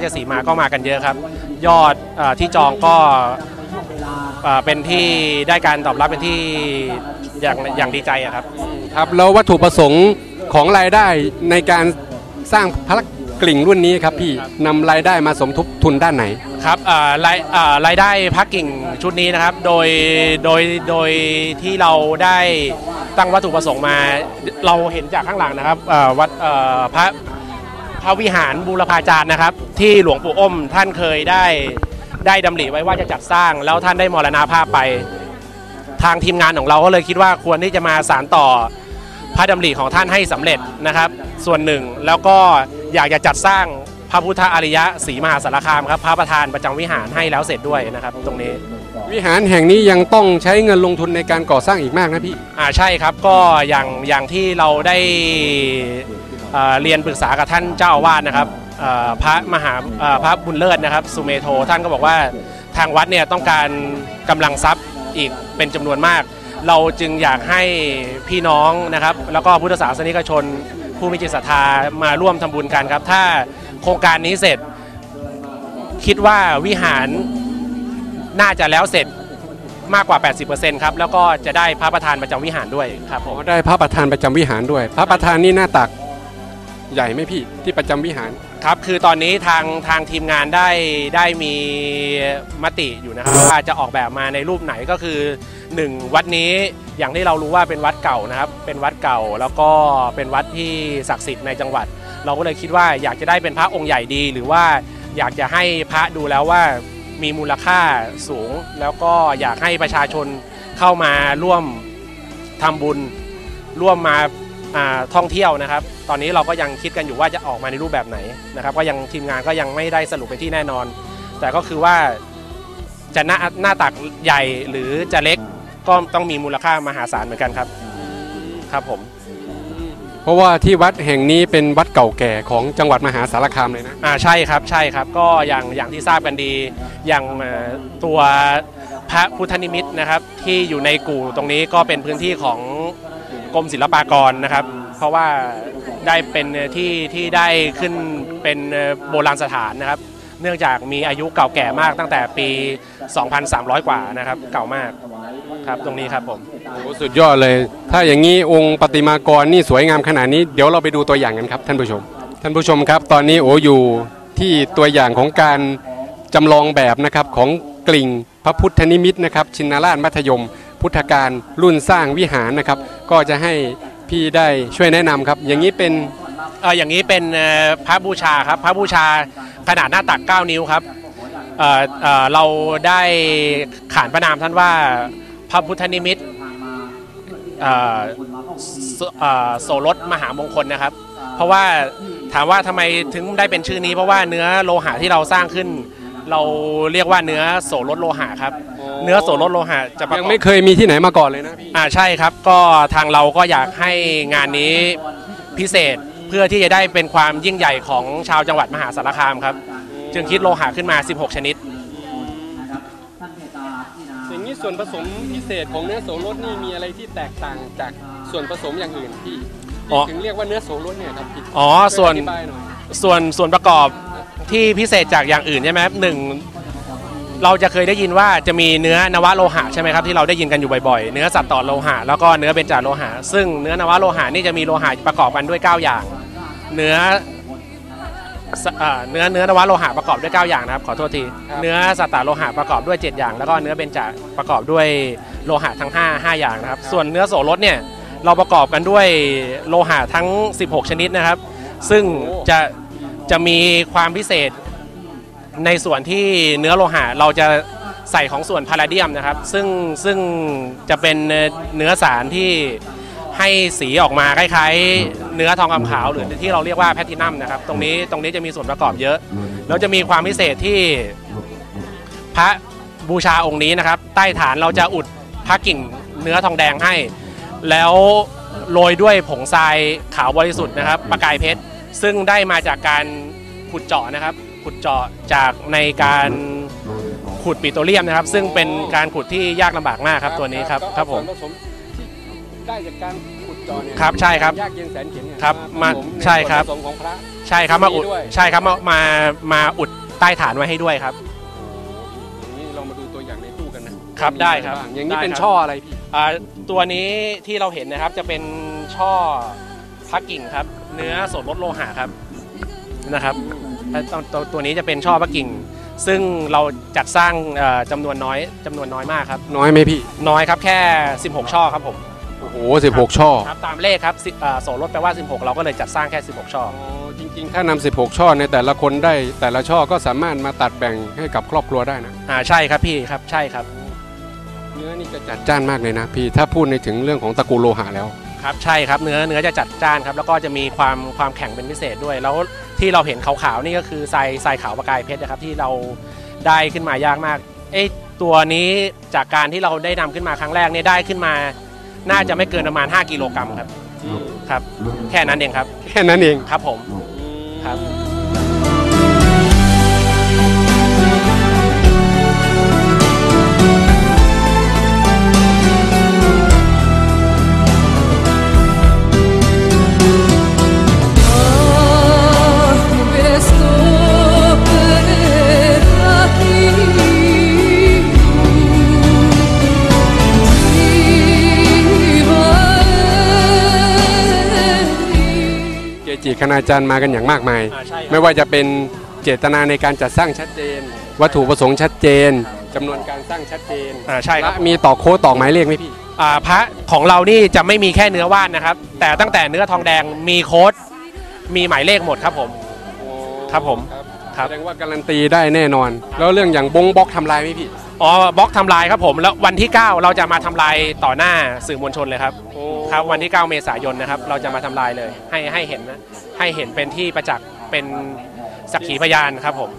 ราชสีมาก็มากันเยอะครับ ยอดเออที่จองก็เอ่อเป็นที่ได้การตอบรับเป็นที่อย่างอย่างดีใจอะครับครับแล้ววัตถุประสงค์ของรายได้ในการสร้างพระกลิ่งรุ่นนี้ครับพี่นำรายได้มาสมทบทุนด้านไหนครับเอ่อรายเอ่อรายได้พักกิ่งชุดนี้นะครับ โดยโดยโดยที่เราได้ตั้งวัตถุประสงค์มา เราเห็นจากข้างหลังนะครับเอ่อวัดเอ่อพระ พระวิหารบูรพาจารย์นะครับ ที่หลวงปู่อ้มท่านเคยได้ได้ดำริไว้ว่าจะจัดสร้าง แล้วท่านได้มรณาภาพไป ทางทีมงานของเราก็เลยคิดว่าควรที่จะมาสารต่อพระดำริของท่านให้สำเร็จนะครับ ส่วนหนึ่งแล้วก็อยากจะจัดสร้างพระพุทธอริยะศรีมหาสารคามครับพระประธานประจำวิหารให้แล้วเสร็จด้วยนะครับ ตรงนี้ วิหารแห่งนี้ยังต้องใช้เงินลงทุนในการก่อสร้างอีกมากนะพี่อ่าใช่ครับก็อย่างอย่างที่เราได้ เรียนปรึกษากับท่านเจ้าอาวาสนะครับพระมหาพระบุญเลิศนะครับสุเมโทท่านก็บอกว่าทางวัดเนี่ยต้องการกำลังทรัพย์อีกเป็นจำนวนมาก เราจึงอยากให้พี่น้องนะครับ แล้วก็พุทธศาสนิกชน ผู้มีจิตศรัทธามาร่วมทำบุญกันครับ ถ้าโครงการนี้เสร็จ คิดว่าวิหารน่าจะแล้วเสร็จมากกว่า 80%ครับ แล้วก็จะได้พระประธานประจำวิหารด้วยครับผมได้พระประธานประจำวิหารด้วย พระประธานนี่หน้าตัก ใหญ่ไหมพี่ที่ประจำวิหาร ครับคือตอนนี้ทางทางทีมงานได้ได้มีมติอยู่นะครับว่าจะออกแบบมาในรูปไหนก็คือ 1 วัดนี้อย่างที่เรารู้ว่าเป็นวัดเก่านะครับ เป็นวัดเก่าแล้วก็เป็นวัดที่ศักดิ์สิทธิ์ในจังหวัด เราก็เลยคิดว่าอยากจะได้เป็นพระองค์ใหญ่ดี หรือว่าอยากจะให้พระดูแล้วว่ามีมูลค่าสูง แล้วก็อยากให้ประชาชนเข้ามาร่วมทำบุญร่วมมาอ่า ท่องเที่ยวนะครับ ตอนนี้เราก็ยังคิดกันอยู่ว่าจะออกมาในรูปแบบไหนนะครับ ก็ยังทีมงานก็ยังไม่ได้สรุปเป็นที่แน่นอน แต่ก็คือว่าจะหน้าหน้าตักใหญ่หรือจะเล็กก็ต้องมีมูลค่ามหาศาลเหมือนกันครับครับผม เพราะว่าที่วัดแห่งนี้เป็นวัดเก่าแก่ของจังหวัดมหาสารคามเลยนะอ่าใช่ครับใช่ครับก็อย่างอย่างที่ทราบกันดีอย่างเอ่อตัวพระพุทธนิมิตนะครับ ที่อยู่ในกู่ตรงนี้ก็เป็นพื้นที่ของ กรมศิลปากรนะครับ เพราะว่าได้เป็นที่ที่ได้ขึ้นเป็นโบราณสถานนะครับ เนื่องจากมีอายุเก่าแก่มากตั้งแต่ปี 2,300 กว่านะครับ เก่ามากครับตรงนี้ครับผมโอ้สุดยอดเลย ถ้าอย่างนี้องค์ประติมากรนี่สวยงามขนาดนี้เดี๋ยวเราไปดูตัวอย่างกันครับท่านผู้ชม ท่านผู้ชมครับ ตอนนี้โออยู่ที่ตัวอย่างของการจำลองแบบนะครับของกลิ่งพระพุทธนิมิตนะครับ ชินราชมัธยม พุทธการรุ่นสร้างวิหารนะครับ ก็จะให้พี่ได้ช่วยแนะนำครับ อย่างนี้เป็นเอออย่างนี้เป็นเอ่อพระบูชาครับ พระบูชาขนาดหน้าตัก 9 นิ้วครับเอ่อเอ่อเราได้ขานพระนามท่านว่าพระพุทธนิมิตเอ่อสเอ่อโสรถมหามงคลนะครับ เพราะว่าถามว่าทำไมถึงได้เป็นชื่อนี้ เพราะว่าเนื้อโลหะที่เราสร้างขึ้น เราเรียกว่าเนื้อโสรถโลหะครับ เนื้อโสรถโลหะจะประกยัอบงไม่เคยมีที่ไหนมาก่อนเลยนะพี่อ่าใช่ครับก็ทางเราก็อยากให้งานนี้พิเศษเพื่อที่จะได้เป็นความยิ่งใหญ่ของชาวจังหวัดมหาสารคามครับ จึงคิดโลหะขึ้นมา 16 ชนิด อย่างนี้ส่วนผสมพิเศษของเนื้อโสรสนี่มีอะไรที่แตกต่างจากส่วนผสมอย่างอื่นพี่อ๋อถึงเรียกว่าเนื้อโสรสเนี่ยครับพี่อ๋อส่วนช่ยอธิบายหน่อยส่วนส่วนประกอบที่พิเศษจากอย่างอื่นใช่ไหมครับหนึ่ง เราจะเคยได้ยินว่าจะมีเนื้อนวโลหะใช่ไหมครับที่เราได้ยินกันอยู่บ่อยๆ เนื้อสัตว์ต่อโลหะแล้วก็เนื้อเบญจโลหะ ซึ่งเนื้อนวโลหะนี่จะมีโลหะประกอบกันด้วย 9 อย่าง เนื้อเอ่อเนื้อเนื้อนวโลหะประกอบด้วย 9 อย่างนะครับขอโทษที เนื้อสัตตโลหะประกอบด้วย 7 อย่าง แล้วก็เนื้อเบญจประกอบด้วยโลหะทั้ง 5 5 อย่างนะครับ ส่วนเนื้อโสรสเนี่ยเราประกอบกันด้วยโลหะทั้ง 16 ชนิดนะครับ ซึ่งจะจะมีความพิเศษ ในส่วนที่เนื้อโลหะเราจะใส่ของส่วนพาราเดียมนะครับ ซึ่งซึ่งจะเป็นเนื้อสารที่ให้สีออกมาคล้ายๆ เนื้อทองคำขาวหรือที่เราเรียกว่าแพลตตินัมนะครับ ตรงนี้ตรงนี้จะมีส่วนประกอบเยอะ แล้วจะมีความพิเศษที่พระบูชาองค์นี้นะครับ ใต้ฐานเราจะอุดพระกิ่งเนื้อทองแดงให้ แล้วโรยด้วยผงทรายขาวบริสุทธิ์นะครับ ประกายเพชร ซึ่งได้มาจากการขุดเจาะนะครับ ขุดเจาะจากในการขุดปิโตรเลียมนะครับ ซึ่งเป็นการขุดที่ยากลำบากมากครับตัวนี้ครับครับผม ส่วนผสมที่ได้จากการขุดเจจเนี่ยครับใช่ครับยากเย็นแสนเข็ญเนี่ยครับมาผใช่ครับนส่วนผสมของพระ ใช่ครับมาอุดมีด้วย ใช่ครับมามามาอุดใต้ฐานไว้ให้ด้วยครับ อย่างนี้เรามาดูตัวอย่างในตู้กันนะครับมีได้อะครับางอย่างนี้ได้เป็นครับ ช่ออะไรพี่อ่าตัวนี้ที่เราเห็นนะครับจะเป็นช่อพักกิ่งครับ เนื้อสดลดโลหะครับนะครับและ ตัวตัวตัวนี้จะเป็นช่อพักกิ่ง ซึ่งเราจัดสร้างเอ่อจำนวนน้อยจำนวนน้อยมากครับน้อยไหมพี่น้อยครับแค่ 16 ช่อครับผมโอ้โหสิบหกช่อครับตามเลขครับสิเอ่อโสลดแปลว่า 16 เราก็เลยจัดสร้างแค่ 16 ช่ออ๋อจริงๆ ถ้านำ16 ช่อในแต่ละคนได้แต่ละช่อก็สามารถมาตัดแบ่งให้กับครอบครัวได้นะอ่าใช่ครับพี่ครับใช่ครับ เนื้อนี่จะจัดจ้านมากเลยนะพี่ถ้าพูดในถึงเรื่องของตระกูลโลหะแล้วครับใช่ครับเนื้อเนื้อจะจัดจ้านครับแล้วก็จะมีความความแข็งเป็นพิเศษด้วยแล้ว ที่เราเห็นขาวๆนี่ก็คือทรายทรายขาวประกายเพชรนะครับที่เราได้ขึ้นมายากมากเอ้ตัวนี้จากการที่เราได้นำขึ้นมาครั้งแรกเนี่ยได้ขึ้นมา น่าจะไม่เกินประมาณ 5 กิโลกรัมครับครับ แค่นั้นเองครับ แค่นั้นเองครับผมครับ คณาจารย์มากันอย่างมากมายอ่าใช่ครับไม่ว่าจะเป็นเจตนาในการจัดสร้างชัดเจน วัตถุประสงค์ชัดเจนจำนวนการสร้างชัดเจนอ่าใช่ครับและมีต่อโค้ดต่อหมายเลขไหมพี่อ่าพระของเรานี่จะไม่มีแค่เนื้อว่านนะครับ แต่ตั้งแต่เนื้อทองแดงมีโค้ดมีหมายเลขหมดครับผมครับผมครับแสดงว่าการันตีได้แน่นอน แล้วเรื่องอย่างบงบล็อกทำลายไหมพี่ อ๋อบล็อกทำลายครับผมแล้ววันที่ 9 เราจะมาทำลายต่อหน้าสื่อมวลชนเลยครับครับวันที่ 9 เมษายนนะครับเราจะมาทำลายเลย ให้ให้เห็นนะให้เห็นเป็นที่ประจักษ์เป็นสักขีพยานครับผม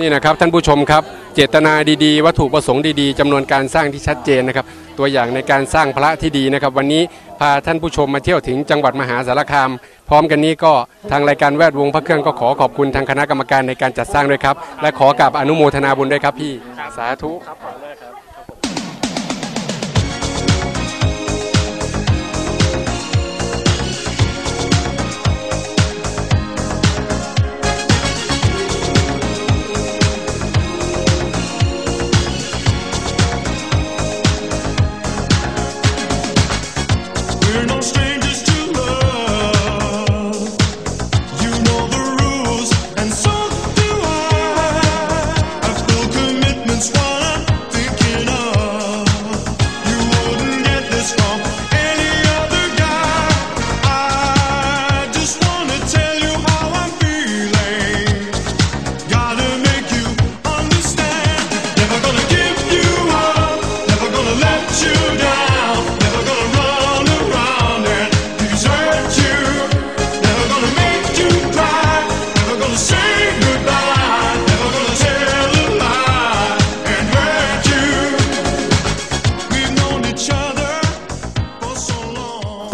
นี่นะครับท่านผู้ชมครับเจตนาดีๆ วัตถุประสงค์ดีๆจำนวนการสร้างที่ชัดเจนนะครับ ตัวอย่างในการสร้างพระที่ดีนะครับ วันนี้พาท่านผู้ชมมาเที่ยวถึงจังหวัดมหาสารคาม พร้อมกันนี้ก็ทางรายการแวดวงพระเครื่องก็ขอขอบคุณทางคณะกรรมการในการจัดสร้างด้วยครับ และขอกราบอนุโมทนาบุญด้วยครับพี่ครับสาธุครับขอบคุณมากครับ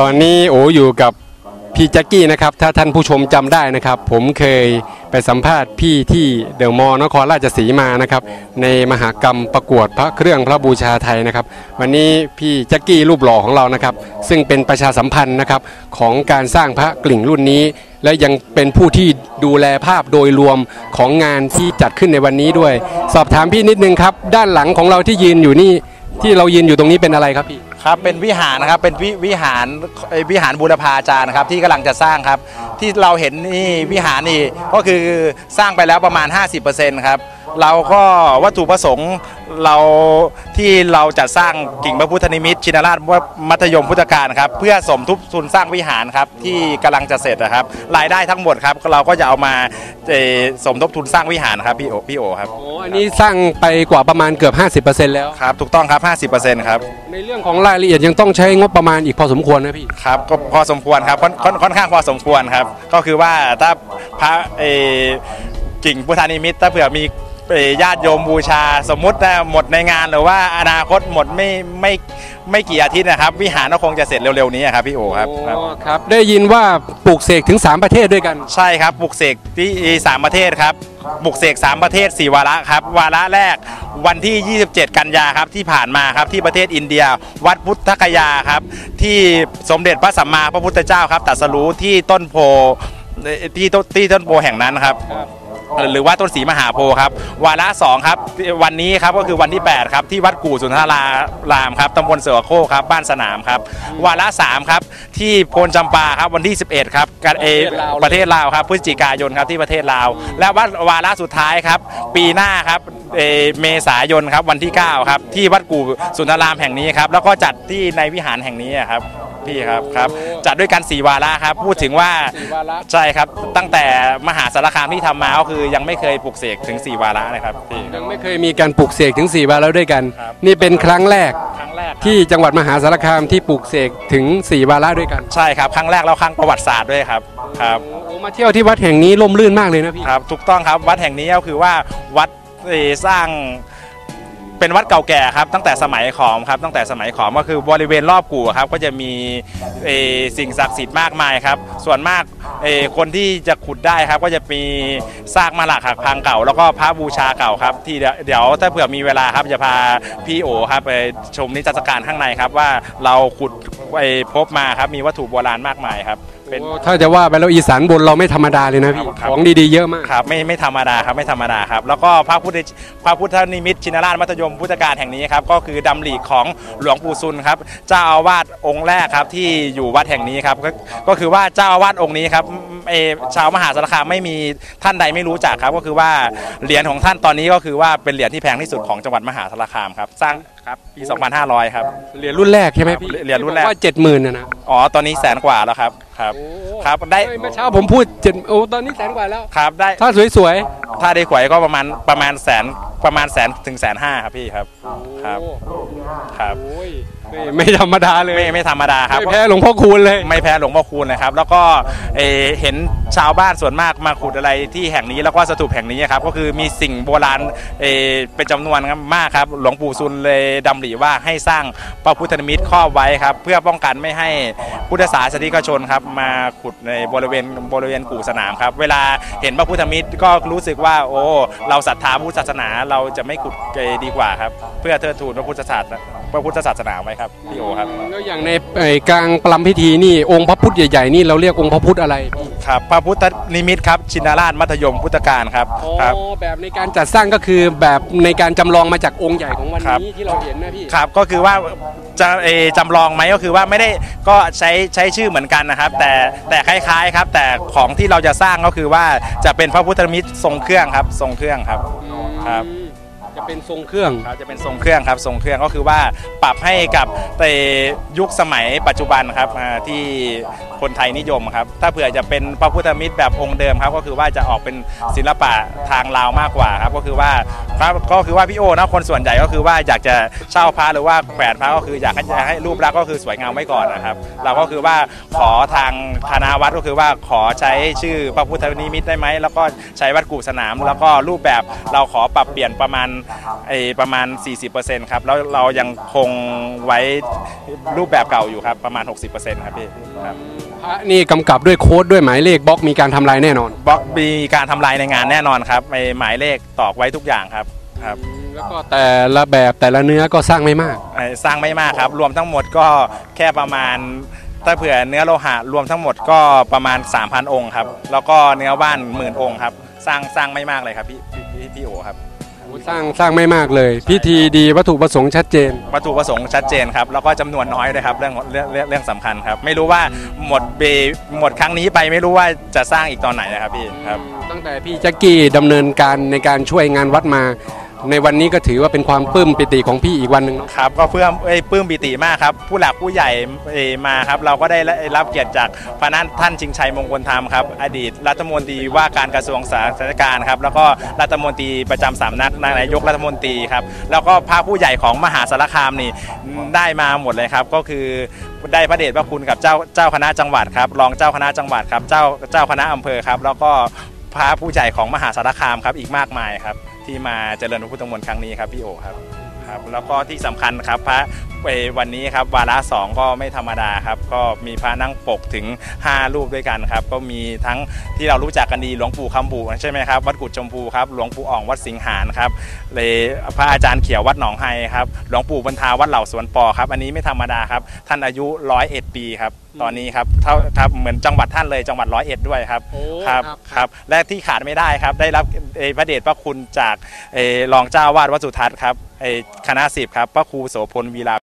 ตอนนี้โออยู่กับพี่แจ็คกี้นะครับ ถ้าท่านผู้ชมจำได้นะครับ ผมเคยไปสัมภาษณ์พี่ที่เดอะมอลล์นครราชสีมานะครับ ในมหากรรมประกวดพระเครื่องพระบูชาไทยนะครับ วันนี้พี่แจ็คกี้รูปหล่อของเรานะครับ ซึ่งเป็นประชาสัมพันธ์นะครับของการสร้างพระกลิ่งรุ่นนี้ และยังเป็นผู้ที่ดูแลภาพโดยรวมของงานที่จัดขึ้นในวันนี้ด้วย สอบถามพี่นิดนึงครับ ด้านหลังของเราที่ยืนอยู่นี่ที่เรายืนอยู่ตรงนี้เป็นอะไรครับพี่ ครับเป็นวิหารนะครับเป็นวิวิหารวิหารบูรพาจารย์นะครับที่กำลังจะสร้างครับ ที่เราเห็นนี่วิหารนี่ก็คือสร้างไปแล้วประมาณ 50%ครับเราก็วัตถุประสงค์ เราที่เราจะสร้างกิ่งพระพุทธนิมิตรชินราชมัธยมพุทธการครับเพื่อสมทบทุนสร้างวิหารครับที่กำลังจะเสร็จนะครับ รายได้ทั้งหมดครับเราก็จะเอามาเอ่อสมทบทุนสร้างวิหารครับพี่โอพี่โอครับโอ้อันนี้สร้างไปกว่าประมาณเกือบ 50%แล้วครับถูกต้องครับ 50%ครับในเรื่องของรายละเอียดยังต้องใช้งบประมาณอีกพอสมควรนะพี่ครับก็พอสมควรครับค่อนค่อนค่อนข้างพอสมควรครับ ก็คือว่าถ้าพระเออกิ่งพุทธานิมิตรถ้าเผื่อมีเอ่อ ญาติโยมบูชา สมมุตินะหมดในงานหรือว่าอนาคตหมดไม่ไม่ไม่กี่อาทิตย์นะครับ วิหารก็คงจะเสร็จเร็วๆนี้ครับพี่โอครับครับโอ้ครับ ได้ยินว่าปลูกเสกถึง 3 ประเทศด้วยกัน ใช่ครับบุกเสกที่สามประเทศครับบุกเสกสามประเทศ 4 วาระครับ วาระแรกวันที่ 27 กันยาครับที่ผ่านมาครับที่ประเทศอินเดีย วัดพุทธคยาครับ ที่สมเด็จพระสัมมาพระพุทธเจ้าครับตรัสรู้ที่ต้นโพที่ต้นที่ต้นโพแห่งนั้นครับ หรือว่าต้นสีมหาโพธิ์ครับ วาระสองครับวันนี้ครับก็คือวันที่8ครับที่วัดกู่สุนทรารามครับตำบลเสือโคกครับบ้านสนามครับวาระสามครับที่โพนจำปาครับวันที่ 11ครับกันเอประเทศลาวเลยประเทศลาวครับพฤศจิกายนครับที่ประเทศลาว และวัดวาระสุดท้ายครับปีหน้าครับเมษายนครับวันที่ 9 ครับ ที่วัดกู่สุนทรารามแห่งนี้ครับแล้วก็จัดที่ในวิหารแห่งนี้ครับ พี่ครับครับจัดด้วยกัน4วาระครับพูดถึงว่าสี่วาระ ใช่ครับตั้งแต่มหาสารคามที่ทำมาก็คือยังไม่เคยปลุกเสกถึง 4 วาระเลยครับพี่ ยังไม่เคยมีการปลูกเสกถึง 4 วาระด้วยกัน ครับ นี่เป็นครั้งแรกครั้งแรกครับที่จังหวัดมหาสารคามที่ปลูกเสกถึง 4 วาระด้วยกันใช่ครับครั้งแรกแล้วครั้งประวัติศาสตร์ด้วยครับครับโอ้มาเที่ยวที่วัดแห่งนี้ร่มรื่นมากเลยนะพี่ ครับถูกต้องครับวัดแห่งนี้ก็คือว่าวัดเอ่อสร้าง เป็นวัดเก่าแก่ครับตั้งแต่สมัยขอมครับตั้งแต่สมัยขอมก็คือบริเวณรอบกู่ครับก็จะมีสิ่งศักดิ์สิทธิ์มากมายครับ ส่วนมากคนที่จะขุดได้ครับก็จะมีซากมาหลักหักพังเก่า แล้วก็พระบูชาเก่าครับ ที่เดี๋ยวเดี๋ยวถ้าเผื่อมีเวลาครับจะพาพี่โอครับไปชมนิทรรศการข้างในครับว่าเราขุดไปพบมาครับมีวัตถุโบราณมากมายครับ เป็นโอ้ถ้าจะว่าไปแล้วอีสานบนเราไม่ธรรมดาเลยนะพี่ครับ ของดีๆเยอะมาก ครับไม่ไม่ธรรมดาครับไม่ธรรมดาครับ แล้วก็พระพุทธพระพุทธนิมิตชินราชมัธยมพุทธการแห่งนี้ครับก็คือดำริของหลวงปู่ซุนครับเจ้าอาวาสองค์แรกครับที่อยู่วัดแห่งนี้ครับก็ก็คือว่าเจ้าอาวาสองค์นี้ครับเออชาวมหาสารคามไม่มีท่านใดไม่รู้จักครับ ก็คือว่าเหรียญของท่านตอนนี้ก็คือว่าเป็นเหรียญที่แพงที่สุดของจังหวัดมหาสารคามครับสร้างครับปี 2500 ครับ เหรียญรุ่นแรกใช่ไหมพี่เหรียญรุ่นแรกที่บอว่าเจ็ดหมื่นนะนะ อ๋อ ตอนนี้แสนกว่าแล้วครับ ครับ ครับได้เฮ้ยเมื่อเช้าผมพูดเจ็ดโอ้ตอนนี้แสนกว่าแล้วครับได้ถ้าสวยถ้าได้ขวยก็ประมาณประมาณแสนประมาณแสนถึงแสนห้าครับพี่ครับๆครับโอ้ครับโอ้ยไม่ไม่ธรรมดาเลยไม่ไม่ธรรมดาครับไม่แพ้หลวงพ่อคูณเลย ไม่แพ้หลวงพ่อคูณนะครับ แล้วก็เอ่อเห็นชาวบ้านส่วนมากมาขุดอะไรที่แห่งนี้แล้วก็สถูปแห่งนี้ครับก็คือมีสิ่งโบราณเอ่อเป็นจำนวนมากครับ หลวงปู่ซุนเลยดำริว่าให้สร้างพระพุทธนิมิตครอบไว้ครับ เพื่อป้องกันไม่ให้พุทธศาสนิกชนครับมาขุดในบริเวณบริเวณกู่สนามครับ เวลาเห็นพระพุทธมิตรก็รู้สึกว่า โอ้ เราศรัทธาพุทธศาสนาเราจะไม่ขุดเกยดีกว่าครับ เพื่อเทิดทูนพระพุทธศาสนาพระพุทธศาสนาไว้ครับพี่โอครับแล้วอย่างในไอ้กลางปลัมพิธีนี่องค์พระพุทธใหญ่ๆนี่เราเรียกองค์พระพุทธอะไรพี่ครับพระพุทธนิมิตครับชินราชมัธยมพุทธการครับครับอ๋อแบบในการจัดสร้างก็คือแบบในการจำลองมาจากองค์ใหญ่ของวันครับนี้ที่เราเห็นนะพี่ครับก็คือว่า จะเออจำลองไหมก็คือว่าไม่ได้ก็ใช้ใช้ชื่อเหมือนกันนะครับ แต่แต่คล้ายๆครับ แต่ของที่เราจะสร้างก็คือว่าจะเป็นพระพุทธมิตทรงเครื่องครับทรงเครื่องครับครับ จะเป็นทรงเครื่องครับจะเป็นทรงเครื่องครับทรงเครื่องก็คือว่าปรับให้กับในยุคสมัยปัจจุบันครับที่คนไทยนิยมครับ ถ้าเผื่อจะเป็นพระพุทธมิตรแบบองค์เดิมครับ ก็คือว่าจะออกเป็นศิลปะทางลาวมากกว่าครับ ก็คือว่าครับก็คือว่าพี่โอนะคนส่วนใหญ่ก็คือว่าอยากจะเช่าพระหรือว่าแขวนพระก็คืออยากให้ให้รูปลักษณ์ก็คือสวยงามไว้ก่อนนะครับ เราก็คือว่าขอทางคณะวัดก็คือว่าขอใช้ชื่อพระพุทธนิมิตได้ไหมแล้วก็ใช้วัดกู่สนาม แล้วก็รูปแบบเราขอปรับเปลี่ยนประมาณไอประมาณ 40%ครับ แล้วเรายังคงไว้รูปแบบเก่าอยู่ครับ ประมาณ 60%ครับพี่ครับพระนี่กำกับด้วยโค้ดด้วยหมายเลขบล็อกมีการทำลายแน่นอนบล็อกมีการทำลายในงานแน่นอนครับในหมายเลขตอกไว้ทุกอย่างครับครับแล้วก็แต่ละแบบแต่ละเนื้อก็สร้างไม่มากไอ้สร้างไม่มากครับ รวมทั้งหมดก็แค่ประมาณถ้าเผื่อเนื้อโลหะรวมทั้งหมดก็ประมาณ 3,000 องค์ครับ แล้วก็เนื้อว่านหมื่นองค์ครับ สร้างสร้างไม่มากเลยครับพี่พี่พี่พี่โอครับ สร้างสร้างไม่มากเลย พิธีดีวัตถุประสงค์ชัดเจน วัตถุประสงค์ชัดเจนครับแล้วก็จำนวนน้อยด้วยครับเรื่องเรื่องเรื่องเรื่องสำคัญครับ ไม่รู้ว่าหมดเบหมดครั้งนี้ไปไม่รู้ว่าจะสร้างอีกตอนไหนนะครับพี่ครับ ตั้งแต่พี่แจ็คกี้ดำเนินการในการช่วยงานวัดมา ในวันนี้ก็ถือว่าเป็นความปลื้มปิติของพี่อีกวันหนึ่งเนาะครับก็เพื่อเอ้ยปลื้มปิติมากครับ ผู้หลักผู้ใหญ่เอ่ยมาครับ เราก็ได้รับเกียรติจากพระนันท่านชิงชัยมงคลธรรมครับ อดีตรัฐมนตรีว่าการกระทรวงสาธารณการครับ แล้วก็รัฐมนตรีประจำสำนักนายกรัฐมนตรีครับ แล้วก็พระผู้ใหญ่ของมหาสารคามนี่ได้มาหมดเลยครับ ก็คือได้พระเดชพระคุณกับเจ้าเจ้าคณะจังหวัดครับรองเจ้าคณะจังหวัดครับเจ้าเจ้าคณะอำเภอครับ แล้วก็พระผู้ใหญ่ของมหาสารคามครับอีกมากมายครับ ที่มาเจริญพระพุทธมนต์ครั้งนี้ครับพี่โอครับ ครับแล้วก็ที่สำคัญครับพระเอ่อวันนี้ครับวาระสองก็ไม่ธรรมดาครับก็มีพระนั่งปกถึง 5 รูปด้วยกันครับ ก็มีทั้งที่เรารู้จักกันดีหลวงปู่คำบูใช่ไหมครับวัดกุดชมพูครับหลวงปู่อ่องวัดสิงหานครับเลยพระอาจารย์เขียววัดหนองไฮครับหลวงปู่บรรทาวัดเหล่าสวนปอครับ อันนี้ไม่ธรรมดาครับ ท่านอายุร้อยเอ็ดปีครับตอนนี้ครับเท่าครับเหมือนจังหวัดท่านเลยจังหวัดร้อยเอ็ดด้วยครับโอ้ครับครับครับและที่ขาดไม่ได้ครับ ได้รับเอ่อพระเดชพระคุณจากเอ่อรองเจ้าวาดวัดสุทัศน์ครับเอ่อ คณะสิบครับพระครูโสพลวีลา